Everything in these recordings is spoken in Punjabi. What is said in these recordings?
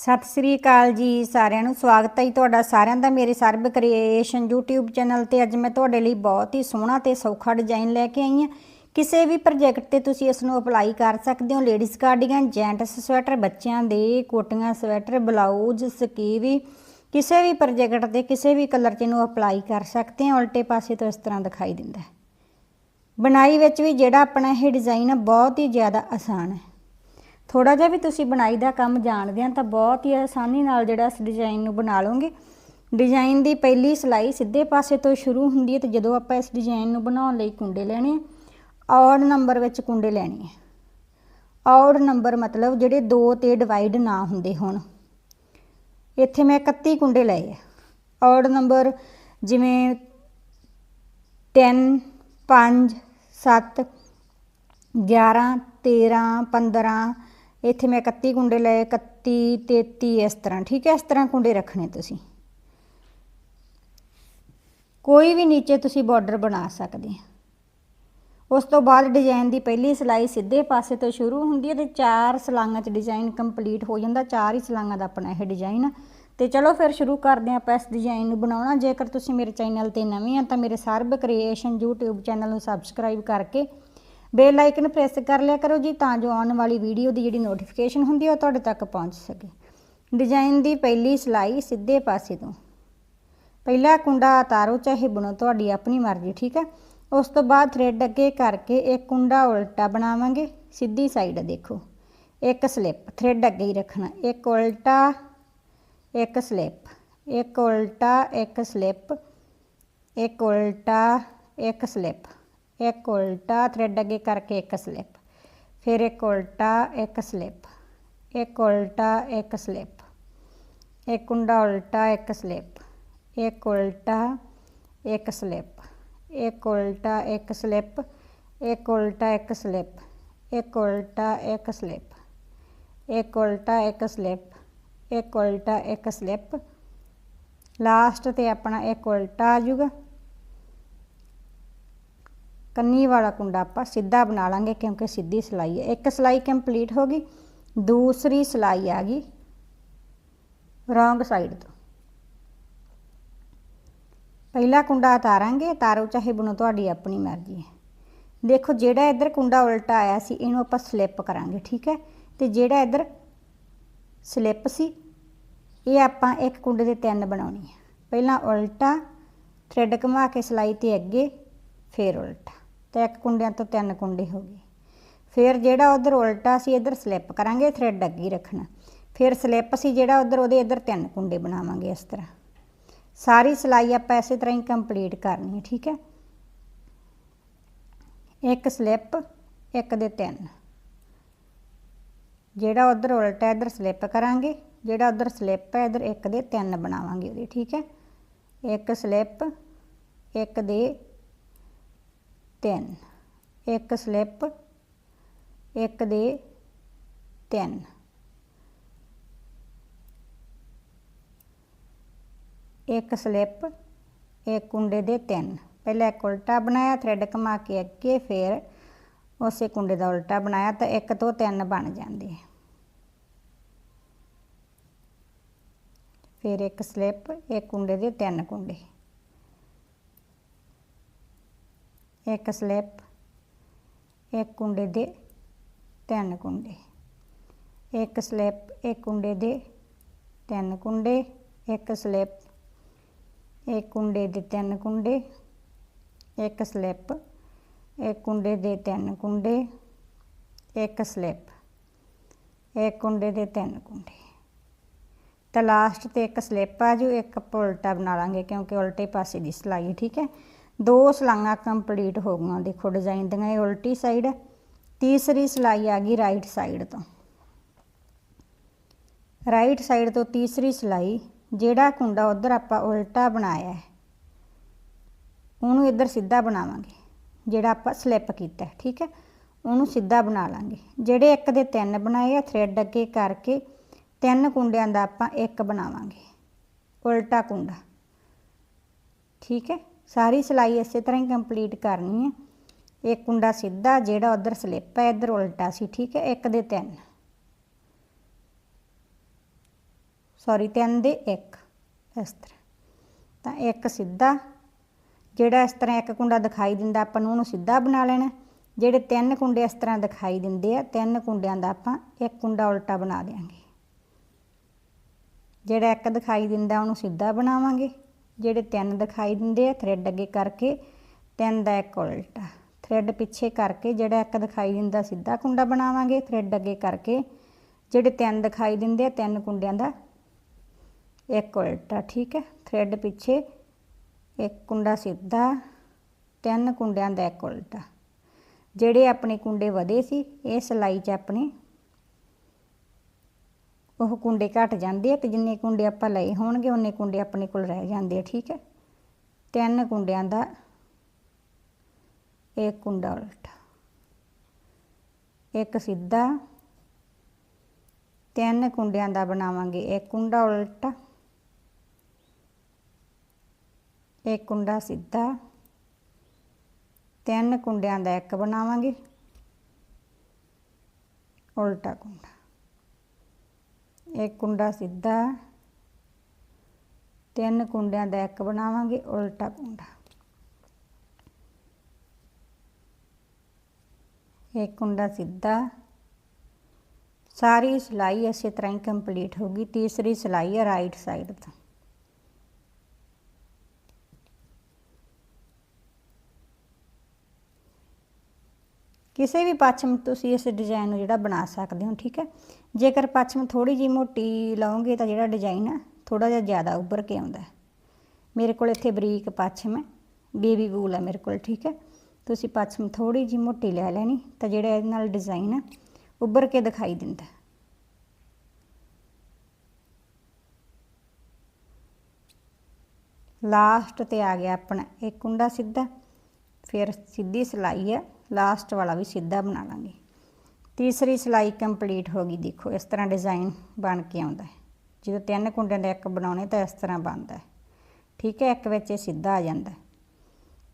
ਸਤਿ ਸ੍ਰੀ ਅਕਾਲ ਜੀ ਸਾਰਿਆਂ ਨੂੰ। ਸਵਾਗਤ ਹੈ ਜੀ ਤੁਹਾਡਾ ਸਾਰਿਆਂ ਦਾ ਮੇਰੇ ਸਰਬ ਕ੍ਰੀਏਸ਼ਨ YouTube ਚੈਨਲ ਤੇ। ਅੱਜ ਮੈਂ ਤੁਹਾਡੇ ਲਈ ਬਹੁਤ ਹੀ ਸੋਹਣਾ ਤੇ ਸੌਖਾ ਡਿਜ਼ਾਈਨ ਲੈ ਕੇ ਆਈ ਹਾਂ। ਕਿਸੇ ਵੀ ਪ੍ਰੋਜੈਕਟ ਤੇ ਤੁਸੀਂ ਇਸ ਨੂੰ ਅਪਲਾਈ ਕਰ ਸਕਦੇ ਹੋ। ਲੇਡੀਜ਼ ਕਾਰਡੀਗਨ, ਜੈਂਟਸ ਸਵੈਟਰ, ਬੱਚਿਆਂ ਦੇ ਕੋਟੀਆਂ ਸਵੈਟਰ, ਬਲਾਊਜ਼, ਸਕੀਵੀ। ਕਿਸੇ ਵੀ ਪ੍ਰੋਜੈਕਟ ਤੇ ਕਿਸੇ ਵੀ ਕਲਰ 'ਚ ਇਹਨੂੰ ਅਪਲਾਈ ਕਰ ਸਕਦੇ ਹਾਂ। ਉਲਟੇ ਪਾਸੇ ਤੋਂ ਇਸ ਤਰ੍ਹਾਂ ਦਿਖਾਈ ਦਿੰਦਾ ਹੈ। ਬਣਾਈ ਵਿੱਚ ਵੀ ਜਿਹੜਾ ਆਪਣਾ ਇਹ ਡਿਜ਼ਾਈਨ ਹੈ, ਬਹੁਤ ਹੀ ਜ਼ਿਆਦਾ ਆਸਾਨ ਹੈ। ਥੋੜਾ ਜਿਹਾ ਵੀ ਤੁਸੀਂ ਬਣਾਈ ਦਾ ਕੰਮ ਜਾਣਦੇ ਆ ਤਾਂ ਬਹੁਤ ਹੀ ਆਸਾਨੀ ਨਾਲ ਜਿਹੜਾ ਇਸ ਡਿਜ਼ਾਈਨ ਨੂੰ ਬਣਾ ਲਓਗੇ। ਡਿਜ਼ਾਈਨ ਦੀ ਪਹਿਲੀ ਸਲਾਈ ਸਿੱਧੇ ਪਾਸੇ ਤੋਂ ਸ਼ੁਰੂ ਹੁੰਦੀ ਹੈ ਤੇ ਜਦੋਂ ਆਪਾਂ ਇਸ ਡਿਜ਼ਾਈਨ ਨੂੰ ਬਣਾਉਣ ਲਈ ਕੁੰਡੇ ਲੈਣੇ ਆ ਔਡ ਨੰਬਰ ਵਿੱਚ ਕੁੰਡੇ ਲੈਣੇ ਆ। ਔਡ ਨੰਬਰ ਮਤਲਬ ਜਿਹੜੇ 2 ਤੇ ਡਿਵਾਈਡ ਨਾ ਹੁੰਦੇ ਹੋਣ। ਇੱਥੇ ਮੈਂ 31 ਕੁੰਡੇ ਲਏ ਆ। ਔਡ ਨੰਬਰ ਜਿਵੇਂ 10 5 7 11 13 15 ਇੱਥੇ ਮੈਂ 31 ਕੁੰਡੇ ਲਏ 31 33 ਇਸ ਤਰ੍ਹਾਂ, ਠੀਕ ਹੈ, ਇਸ ਤਰ੍ਹਾਂ ਕੁੰਡੇ ਰੱਖਣੇ ਤੁਸੀਂ। ਕੋਈ ਵੀ ਨੀਚੇ ਤੁਸੀਂ ਬਾਰਡਰ ਬਣਾ ਸਕਦੇ ਆ। ਉਸ ਤੋਂ ਬਾਅਦ ਡਿਜ਼ਾਈਨ ਦੀ ਪਹਿਲੀ ਸਲਾਈ ਸਿੱਧੇ ਪਾਸੇ ਤੋਂ ਸ਼ੁਰੂ ਹੁੰਦੀ ਹੈ ਤੇ ਚਾਰ ਸਲਾਈਆਂ 'ਚ ਡਿਜ਼ਾਈਨ ਕੰਪਲੀਟ ਹੋ ਜਾਂਦਾ, ਚਾਰ ਹੀ ਸਲਾਈਆਂ ਦਾ ਆਪਣਾ ਇਹ ਡਿਜ਼ਾਈਨ ਆ। ਤੇ ਚਲੋ ਫਿਰ ਸ਼ੁਰੂ ਕਰਦੇ ਹਾਂ ਆਪਾਂ ਇਸ ਡਿਜ਼ਾਈਨ ਨੂੰ ਬਣਾਉਣਾ। ਜੇਕਰ ਤੁਸੀਂ ਮੇਰੇ ਚੈਨਲ ਤੇ ਨਵੇਂ ਆ ਤਾਂ ਮੇਰੇ ਸਰਬ ਕ੍ਰੀਏਸ਼ਨ YouTube ਚੈਨਲ ਨੂੰ ਸਬਸਕ੍ਰਾਈਬ ਕਰਕੇ ਬੇਲ ਆਈਕਨ ਪ੍ਰੈਸ ਕਰ ਲਿਆ ਕਰੋ ਜੀ ਤਾਂ ਜੋ ਆਉਣ ਵਾਲੀ ਵੀਡੀਓ ਦੀ ਜਿਹੜੀ ਨੋਟੀਫਿਕੇਸ਼ਨ ਹੁੰਦੀ ਹੈ ਉਹ ਤੁਹਾਡੇ ਤੱਕ ਪਹੁੰਚ ਸਕੇ। ਡਿਜ਼ਾਈਨ ਦੀ ਪਹਿਲੀ ਸਿਲਾਈ ਸਿੱਧੇ ਪਾਸੇ ਤੋਂ। ਪਹਿਲਾ ਕੁੰਡਾ ਉਤਾਰੋ ਚਾਹੇ ਬਣੋ, ਤੁਹਾਡੀ ਆਪਣੀ ਮਰਜ਼ੀ, ਠੀਕ ਹੈ ਉਸ ਤੋਂ ਬਾਅਦ ਥ੍ਰੈਡ ਅੱਗੇ ਕਰਕੇ ਇੱਕ ਕੁੰਡਾ ਉਲਟਾ ਬਣਾਵਾਂਗੇ, ਸਿੱਧੀ ਸਾਈਡ ਦੇਖੋ। ਇੱਕ ਸਲਿੱਪ ਥ੍ਰੈਡ ਅੱਗੇ ਹੀ ਰੱਖਣਾ। ਇੱਕ ਉਲਟਾ, ਇੱਕ ਸਲਿੱਪ ਇੱਕ ਉਲਟਾ, ਇੱਕ ਸਲਿੱਪ ਇੱਕ ਉਲਟਾ, ਇੱਕ ਸਲਿੱਪ ਇੱਕ ਉਲਟਾ ਥ੍ਰੈਡ ਅੱਗੇ ਕਰਕੇ ਇੱਕ ਸਲਿੱਪ ਫਿਰ ਇੱਕ ਉਲਟਾ ਇੱਕ ਸਲਿੱਪ ਇੱਕ ਉਲਟਾ ਇੱਕ ਸਲਿੱਪ ਇੱਕ ਕੁੰਡਾ ਉਲਟਾ ਇੱਕ ਸਲਿੱਪ ਇੱਕ ਉਲਟਾ ਇੱਕ ਸਲਿੱਪ ਇੱਕ ਉਲਟਾ ਇੱਕ ਸਲਿੱਪ ਇੱਕ ਉਲਟਾ ਇੱਕ ਸਲਿੱਪ ਇੱਕ ਉਲਟਾ ਇੱਕ ਸਲਿੱਪ ਇੱਕ ਉਲਟਾ ਇੱਕ ਸਲਿੱਪ ਇੱਕ ਉਲਟਾ ਇੱਕ ਸਲਿੱਪ ਲਾਸਟ ਤੇ ਆਪਣਾ ਇੱਕ ਉਲਟਾ ਆ ਜਾਊਗਾ ਕੰਨੀ ਵਾਲਾ ਕੁੰਡਾ ਆਪਾਂ ਸਿੱਧਾ ਬਣਾ ਲਾਂਗੇ ਕਿਉਂਕਿ ਸਿੱਧੀ ਸਲਾਈ ਹੈ। ਇੱਕ ਸਲਾਈ ਕੰਪਲੀਟ ਹੋ ਗਈ, ਦੂਸਰੀ ਸਲਾਈ ਆ ਗਈ ਰੋਂਗ ਸਾਈਡ ਤੋਂ। ਪਹਿਲਾ ਕੁੰਡਾ ਉਤਾਰਾਂਗੇ ਤਾਰੋ ਚਾਹੇ ਬਣੋ, ਤੁਹਾਡੀ ਆਪਣੀ ਮਰਜ਼ੀ ਹੈ। ਦੇਖੋ, ਜਿਹੜਾ ਇੱਧਰ ਕੁੰਡਾ ਉਲਟਾ ਆਇਆ ਸੀ, ਇਹਨੂੰ ਆਪਾਂ ਸਲਿੱਪ ਕਰਾਂਗੇ, ਠੀਕ ਹੈ? ਤੇ ਜਿਹੜਾ ਇੱਧਰ ਸਲਿੱਪ ਸੀ, ਇਹ ਆਪਾਂ ਇੱਕ ਕੁੰਡੇ ਦੇ ਤਿੰਨ ਬਣਾਉਣੀ ਹੈ। ਪਹਿਲਾਂ ਉਲਟਾ ਥ੍ਰੈਡ ਘੁਮਾ ਕੇ ਸਲਾਈ ਤੇ ਅੱਗੇ, ਫੇਰ ਉਲਟਾ। ਤੇ ਇੱਕ ਕੁੰਡਿਆਂ ਤੋਂ ਤਿੰਨ ਕੁੰਡੇ ਹੋ ਗਏ। ਫਿਰ ਜਿਹੜਾ ਉਧਰ ਉਲਟਾ ਸੀ, ਇੱਧਰ ਸਲਿੱਪ ਕਰਾਂਗੇ, ਥ੍ਰੈਡ ਅੱਗੇ ਰੱਖਣਾ। ਫਿਰ ਸਲਿੱਪ ਸੀ ਜਿਹੜਾ ਉਧਰ, ਉਹਦੇ ਇੱਧਰ ਤਿੰਨ ਕੁੰਡੇ ਬਣਾਵਾਂਗੇ ਇਸ ਤਰ੍ਹਾਂ। ਸਾਰੀ ਸਿਲਾਈ ਆਪਾਂ ਇਸੇ ਤਰ੍ਹਾਂ ਹੀ ਕੰਪਲੀਟ ਕਰਨੀ ਹੈ, ਠੀਕ ਹੈ? ਇੱਕ ਸਲਿੱਪ, ਇੱਕ ਦੇ ਤਿੰਨ। ਜਿਹੜਾ ਉਧਰ ਉਲਟਾ, ਇੱਧਰ ਸਲਿੱਪ ਕਰਾਂਗੇ, ਜਿਹੜਾ ਉਧਰ ਸਲਿੱਪ ਹੈ, ਇੱਧਰ ਇੱਕ ਦੇ ਤਿੰਨ ਬਣਾਵਾਂਗੇ ਉਹਦੇ, ਠੀਕ ਹੈ? ਇੱਕ ਸਲਿੱਪ, ਇੱਕ ਦੇ ਤਿੰਨ। ਇੱਕ ਸਲਿੱਪ, ਇੱਕ ਦੇ ਤਿੰਨ। ਇੱਕ ਸਲਿੱਪ, ਇੱਕ ਕੁੰਡੇ ਦੇ ਤਿੰਨ। ਪਹਿਲਾਂ ਇੱਕ ਉਲਟਾ ਬਣਾਇਆ ਥ੍ਰੈਡ ਘੁਮਾ ਕੇ ਅੱਗੇ, ਫਿਰ ਉਸੇ ਕੁੰਡੇ ਦਾ ਉਲਟਾ ਬਣਾਇਆ ਤਾਂ ਇੱਕ ਤੋਂ ਤਿੰਨ ਬਣ ਜਾਂਦੇ ਫਿਰ ਇੱਕ ਸਲਿੱਪ, ਇੱਕ ਕੁੰਡੇ ਦੇ ਤਿੰਨ ਕੁੰਡੇ। ਇੱਕ ਸਲਿੱਪ, ਇੱਕ ਕੁੰਡੇ ਦੇ ਤਿੰਨ ਕੁੰਡੇ। ਇੱਕ ਸਲਿੱਪ, ਇੱਕ ਕੁੰਡੇ ਦੇ ਤਿੰਨ ਕੁੰਡੇ, ਇੱਕ ਸਲਿੱਪ, ਇੱਕ ਕੁੰਡੇ ਦੇ ਤਿੰਨ ਕੁੰਡੇ, ਇੱਕ ਸਲਿੱਪ, ਇੱਕ ਕੁੰਡੇ ਦੇ ਤਿੰਨ ਕੁੰਡੇ, ਇੱਕ ਸਲਿੱਪ, ਇੱਕ ਕੁੰਡੇ ਦੇ ਤਿੰਨ ਕੁੰਡੇ। ਤਾਂ ਲਾਸਟ ਤੇ ਇੱਕ ਸਲਿੱਪ ਆ ਜੂ ਇੱਕ ਆਪਾਂ ਉਲਟਾ ਬਣਾ ਲਾਂਗੇ ਕਿਉਂਕਿ ਉਲਟੇ ਪਾਸੇ ਦੀ ਸਲਾਈ ਠੀਕ ਹੈ? ਦੋ ਸਲਾਈਆਂ ਕੰਪਲੀਟ ਹੋ ਗਈਆਂ ਦੇਖੋ ਡਿਜ਼ਾਈਨ ਦੀਆਂ, ਇਹ ਉਲਟੀ ਸਾਈਡ, ਤੀਸਰੀ ਸਲਾਈ ਆ ਗਈ ਰਾਈਟ ਸਾਈਡ ਤੋਂ। ਰਾਈਟ ਸਾਈਡ ਤੋਂ ਤੀਸਰੀ ਸਲਾਈ, ਜਿਹੜਾ ਕੁੰਡਾ ਉਧਰ ਆਪਾਂ ਉਲਟਾ ਬਣਾਇਆ ਹੈ, ਉਹਨੂੰ ਇੱਧਰ ਸਿੱਧਾ ਬਣਾਵਾਂਗੇ, ਜਿਹੜਾ ਆਪਾਂ ਸਲਿੱਪ ਕੀਤਾ ਠੀਕ ਹੈ? ਉਹਨੂੰ ਸਿੱਧਾ ਬਣਾ ਲਾਂਗੇ। ਜਿਹੜੇ ਇੱਕ ਦੇ ਤਿੰਨ ਬਣਾਏ ਆ ਥ੍ਰੈਡ ਅੱਗੇ ਕਰਕੇ ਤਿੰਨ ਕੁੰਡਿਆਂ ਦਾ ਆਪਾਂ ਇੱਕ ਬਣਾਵਾਂਗੇ, ਉਲਟਾ ਕੁੰਡਾ, ਠੀਕ ਹੈ? ਸਾਰੀ ਸਿਲਾਈ ਇਸੇ ਤਰ੍ਹਾਂ ਹੀ ਕੰਪਲੀਟ ਕਰਨੀ ਹੈ। ਇੱਕ ਕੁੰਡਾ ਸਿੱਧਾ, ਜਿਹੜਾ ਉਧਰ ਸਲਿੱਪ ਹੈ, ਇੱਧਰ ਉਲਟਾ ਸੀ, ਠੀਕ ਹੈ, ਇੱਕ ਦੇ ਤਿੰਨ। ਸੌਰੀ ਤਿੰਨ ਦੇ ਇੱਕ, ਇਸ ਤਰ੍ਹਾਂ। ਤਾਂ ਇੱਕ ਸਿੱਧਾ, ਜਿਹੜਾ ਇਸ ਤਰ੍ਹਾਂ ਇੱਕ ਕੁੰਡਾ ਦਿਖਾਈ ਦਿੰਦਾ, ਆਪਾਂ ਨੂੰ ਉਹਨੂੰ ਸਿੱਧਾ ਬਣਾ ਲੈਣਾ। ਜਿਹੜੇ ਤਿੰਨ ਕੁੰਡੇ ਇਸ ਤਰ੍ਹਾਂ ਦਿਖਾਈ ਦਿੰਦੇ ਆ, ਤਿੰਨ ਕੁੰਡਿਆਂ ਦਾ ਆਪਾਂ ਇੱਕ ਕੁੰਡਾ ਉਲਟਾ ਬਣਾ ਦੇਾਂਗੇ ਜਿਹੜਾ ਇੱਕ ਦਿਖਾਈ ਦਿੰਦਾ, ਉਹਨੂੰ ਸਿੱਧਾ ਬਣਾਵਾਂਗੇ। ਜਿਹੜੇ ਤਿੰਨ ਦਿਖਾਈ ਦਿੰਦੇ ਆ ਥ੍ਰੈਡ ਅੱਗੇ ਕਰਕੇ, ਤਿੰਨ ਦਾ ਇੱਕ ਉਲਟਾ। ਥ੍ਰੈਡ ਪਿੱਛੇ ਕਰਕੇ ਜਿਹੜਾ ਇੱਕ ਦਿਖਾਈ ਦਿੰਦਾ, ਸਿੱਧਾ ਕੁੰਡਾ ਬਣਾਵਾਂਗੇ। ਥ੍ਰੈਡ ਅੱਗੇ ਕਰਕੇ ਜਿਹੜੇ ਤਿੰਨ ਦਿਖਾਈ ਦਿੰਦੇ ਆ, ਤਿੰਨ ਕੁੰਡਿਆਂ ਦਾ ਇੱਕ ਉਲਟਾ, ਠੀਕ ਹੈ? ਥ੍ਰੈਡ ਪਿੱਛੇ ਇੱਕ ਕੁੰਡਾ ਸਿੱਧਾ, ਤਿੰਨ ਕੁੰਡਿਆਂ ਦਾ ਇੱਕ ਉਲਟਾ। ਜਿਹੜੇ ਆਪਣੇ ਕੁੰਡੇ ਵਧੇ ਸੀ, ਇਹ ਸਲਾਈ 'ਚ ਆਪਣੇ ਉਹ ਕੁੰਡੇ ਘਟ ਜਾਂਦੇ ਆ ਤੇ ਜਿੰਨੇ ਕੁੰਡੇ ਆਪਾਂ ਲਏ ਹੋਣਗੇ, ਉਹਨੇ ਕੁੰਡੇ ਆਪਣੇ ਕੋਲ ਰਹਿ ਜਾਂਦੇ ਆ, ਠੀਕ ਹੈ? ਤਿੰਨ ਕੁੰਡਿਆਂ ਦਾ ਇੱਕ ਕੁੰਡਾ ਉਲਟਾ, ਇੱਕ ਸਿੱਧਾ, ਤਿੰਨ ਕੁੰਡਿਆਂ ਦਾ ਬਣਾਵਾਂਗੇ, ਇੱਕ ਕੁੰਡਾ ਉਲਟਾ, ਇੱਕ ਕੁੰਡਾ ਸਿੱਧਾ, ਤਿੰਨ ਕੁੰਡਿਆਂ ਦਾ ਇੱਕ ਬਣਾਵਾਂਗੇ, ਉਲਟਾ ਕੁੰਡਾ। ਇੱਕ ਕੁੰਡਾ ਸਿੱਧਾ, ਤਿੰਨ ਕੁੰਡਿਆਂ ਦਾ ਇੱਕ ਬਣਾਵਾਂਗੇ, ਉਲਟਾ ਕੁੰਡਾ। ਇੱਕ ਕੁੰਡਾ ਸਿੱਧਾ। ਸਾਰੀ ਸਿਲਾਈ ਇਸੇ ਤਰ੍ਹਾਂ ਹੀ ਕੰਪਲੀਟ ਹੋਗੀ ਤੀਸਰੀ ਸਿਲਾਈ ਹੈ ਰਾਈਟ ਸਾਈਡ ਤੋਂ। ਕਿਸੇ ਵੀ ਪੱਛਮ ਤੁਸੀਂ ਇਸ ਡਿਜ਼ਾਈਨ ਨੂੰ ਜਿਹੜਾ ਬਣਾ ਸਕਦੇ ਹੋ, ਠੀਕ ਹੈ? ਜੇਕਰ ਪੱਛਮ ਥੋੜੀ ਜਿਹੀ ਮੋਟੀ ਲਾਓਗੇ ਤਾਂ ਜਿਹੜਾ ਡਿਜ਼ਾਈਨ ਆ ਥੋੜਾ ਜਿਹਾ ਜ਼ਿਆਦਾ ਉੱਭਰ ਕੇ ਆਉਂਦਾ ਮੇਰੇ ਕੋਲ ਇੱਥੇ ਬਰੀਕ ਪੱਛਮ ਹੈ ਬੇਬੀ ਵੂਲ ਹੈ ਮੇਰੇ ਕੋਲ, ਠੀਕ ਹੈ? ਤੁਸੀਂ ਪੱਛਮ ਥੋੜੀ ਜਿਹੀ ਮੋਟੀ ਲੈ ਲੈਣੀ ਤਾਂ ਜਿਹੜਾ ਇਹਦੇ ਨਾਲ ਡਿਜ਼ਾਈਨ ਆ ਉੱਭਰ ਕੇ ਦਿਖਾਈ ਦਿੰਦਾ ਲਾਸਟ ਤੇ ਆ ਗਿਆ ਆਪਣਾ ਇੱਕ ਕੁੰਡਾ ਸਿੱਧਾ, ਫਿਰ ਸਿੱਧੀ ਸਿਲਾਈ ਹੈ। ਲਾਸਟ ਵਾਲਾ ਵੀ ਸਿੱਧਾ ਬਣਾ ਲਾਂਗੇ। ਤੀਸਰੀ ਸਿਲਾਈ ਕੰਪਲੀਟ ਹੋ ਗਈ, ਦੇਖੋ, ਇਸ ਤਰ੍ਹਾਂ ਡਿਜ਼ਾਈਨ ਬਣ ਕੇ ਆਉਂਦਾ ਹੈ। ਜਦੋਂ ਤਿੰਨ ਕੁੰਡਿਆਂ ਦਾ ਇੱਕ ਬਣਾਉਣੇ ਤਾਂ ਇਸ ਤਰ੍ਹਾਂ ਬਣਦਾ ਹੈ। ਠੀਕ ਹੈ, ਇੱਕ ਵਿੱਚ ਇਹ ਸਿੱਧਾ ਆ ਜਾਂਦਾ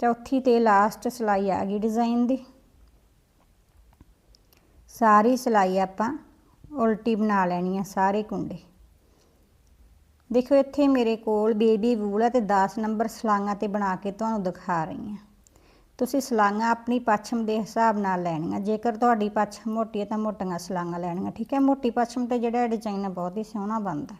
ਚੌਥੀ ਤੇ ਲਾਸਟ ਸਿਲਾਈ ਆ ਗਈ ਡਿਜ਼ਾਈਨ ਦੀ। ਸਾਰੀ ਸਿਲਾਈ ਆਪਾਂ ਉਲਟੀ ਬਣਾ ਲੈਣੀ ਆ ਸਾਰੇ ਕੁੰਡੇ। ਦੇਖੋ, ਇੱਥੇ ਮੇਰੇ ਕੋਲ ਬੇਬੀ ਵੂਲ ਹੈ ਤੇ 10 ਨੰਬਰ ਸਲਾਈਆਂ ਤੇ ਬਣਾ ਕੇ ਤੁਹਾਨੂੰ ਦਿਖਾ ਰਹੀ ਹਾਂ ਤੁਸੀਂ ਸਲਾਈਆਂ ਆਪਣੀ ਪੱਛਮ ਦੇ ਹਿਸਾਬ ਨਾਲ ਲੈਣੀਆਂ। ਜੇਕਰ ਤੁਹਾਡੀ ਪੱਛਮ ਮੋਟੀ ਹੈ ਤਾਂ ਮੋਟੀਆਂ ਸਲਾਈਆਂ ਲੈਣੀਆਂ। ਠੀਕ ਹੈ, ਮੋਟੀ ਪੱਛਮ ਤੇ ਜਿਹੜਾ ਡਿਜ਼ਾਈਨ ਹੈ, ਬਹੁਤ ਹੀ ਸੋਹਣਾ ਬਣਦਾ।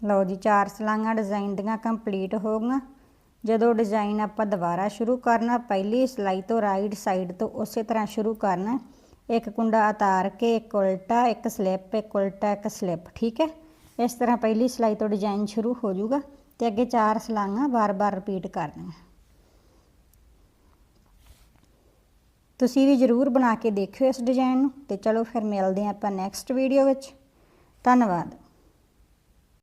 ਲਓ ਜੀ, ਚਾਰ ਸਲਾਈਆਂ ਡਿਜ਼ਾਈਨ ਦੀਆਂ ਕੰਪਲੀਟ ਹੋ ਗਈਆਂ। ਜਦੋਂ ਡਿਜ਼ਾਈਨ ਆਪਾਂ ਦੁਬਾਰਾ ਸ਼ੁਰੂ ਕਰਨਾ, ਪਹਿਲੀ ਸਲਾਈ ਤੋਂ ਰਾਈਟ ਸਾਈਡ ਤੋਂ ਉਸੇ ਤਰ੍ਹਾਂ ਸ਼ੁਰੂ ਕਰਨਾ। ਇੱਕ ਕੁੰਡਾ ਉਤਾਰ ਕੇ ਇੱਕ ਉਲਟਾ, ਇੱਕ ਸਲਿੱਪ ਇੱਕ ਉਲਟਾ, ਇੱਕ ਸਲਿੱਪ ਠੀਕ ਹੈ? ਇਸ ਤਰ੍ਹਾਂ ਪਹਿਲੀ ਸਲਾਈ ਤੋਂ ਡਿਜ਼ਾਈਨ ਸ਼ੁਰੂ ਹੋ ਜਾਊਗਾ ਤੇ ਅੱਗੇ ਚਾਰ ਸਲਾਈਆਂ ਬਾਰ-ਬਾਰ ਰਿਪੀਟ ਕਰਨੀਆਂ ਤੁਸੀਂ ਵੀ ਜ਼ਰੂਰ ਬਣਾ ਕੇ ਦੇਖਿਓ ਇਸ ਡਿਜ਼ਾਈਨ ਨੂੰ ਤੇ ਚਲੋ ਫਿਰ ਮਿਲਦੇ ਹਾਂ ਆਪਾਂ ਨੈਕਸਟ ਵੀਡੀਓ ਵਿੱਚ। ਧੰਨਵਾਦ।